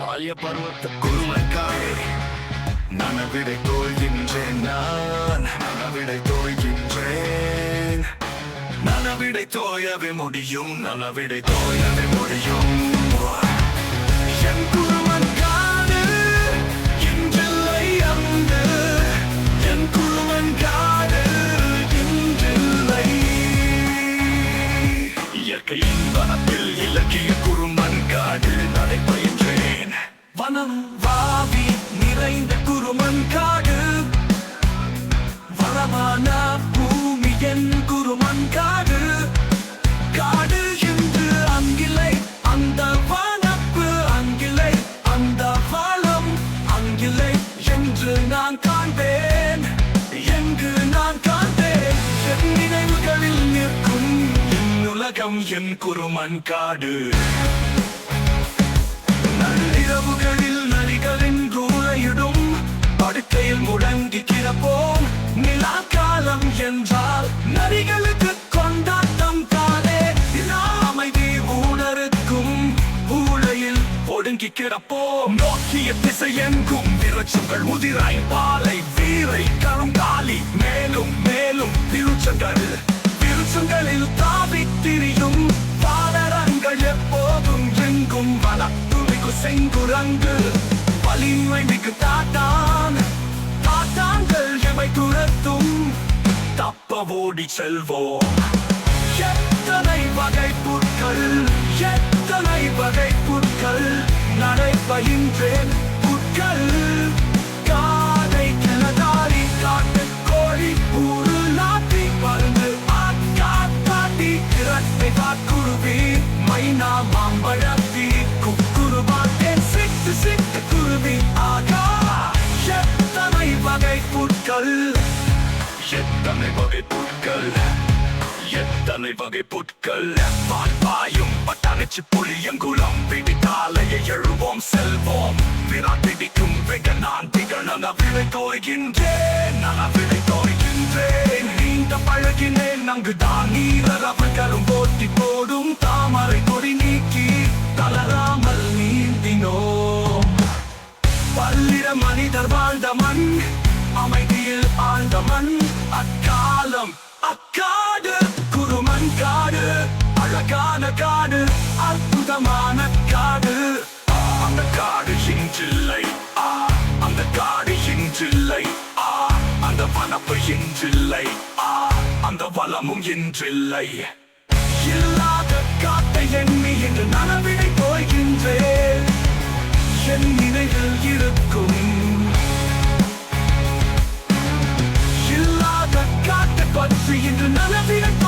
பால்ய பருவத்து குருவக்காரே நனவிடை தோல்கின்றேன் நான். நனவிடை தோல்கின்றேன். நனவிடை தோயவே முடியும். நனவிடை தோயவே முடியும். என் வனம் வாவி நிறைந்த குருமன் காடு. வளமான பூமி என் குருமன் காடு. காடு என்று அங்கிலை அந்த வானப்பு அங்கிலை அந்த வாழம் அங்கிலை என்று நான் காண்பேன். எங்கு நான் காண்பேன்? என் நினைவுகளில் நிற்கும் என் உலகம் என் குருமன் காடு. காலம் என்றால் நரிகளுக்கு கொண்டாட்டம் தானே? அமைதி ஊனருக்கும் ஊழையில் ஒடுங்கி கிடப்போ நோக்கிய திசை எங்கும் விருட்சங்கள் முதிராய் பாலை வீரை கரும் காலி மேலும் மேலும் திருச்சங்கள் திருச்சங்களில் தாவி திரியும் பாடரங்கள் எப்போதும் எங்கும் வளர்த்துமிகு செங்குரங்கு. வலிமை மிகு தாத்த தப்ப செல்வோம். எத்தனை வகை புற்கள் எத்தனை வகை புற்கள் நடைபயின்றேன் புற்கள். காதை கிளதாரி காட்டு கோழி ஊரு நாட்டி பருந்து ஆக்காட்டி இரட்டை வாக்குருவி மைனா மாம்பழத்தி குக்குருபாட்டேன் சிட்டு சிட்டு குருவி. ஆகா எத்தனை வகை புற்கள் எத்தனை வகை புட்கள் எத்தனை வகை புட்கள் பாயும் பட்டாணிச்சு புளியங்குளம் பிடித்தாலையை எழுவோம் செல்வோம் விராட் பிடிக்கும் வெக நான் திகழ நவிழை தோய்கின்றேன் நலவிழை தோய்கின்றேன் நீண்ட பழகினேன் அங்கு தான் நீரவர்களும் போட்டி போடும் தாமரை கொடி நீக்கி தளராமல் நீந்தினோம் பல்லிர மனிதர் வாழ்ந்த மண் அழகில் ஆழ்ந்தவன் அக்காலம் அக்காடு குருமன் காடு அழகான காடு அற்புதமான காடு. அந்த காடு இன்றில்லை அந்த காடு இன்றில்லை அந்த வனப்பு இன்றில்லை அந்த வளமும் இன்றில்லை. இல்லாத காட்டை எண்ணி என்று நனவிடை போய்கின்றேன். என் நினைவில் இரு love you.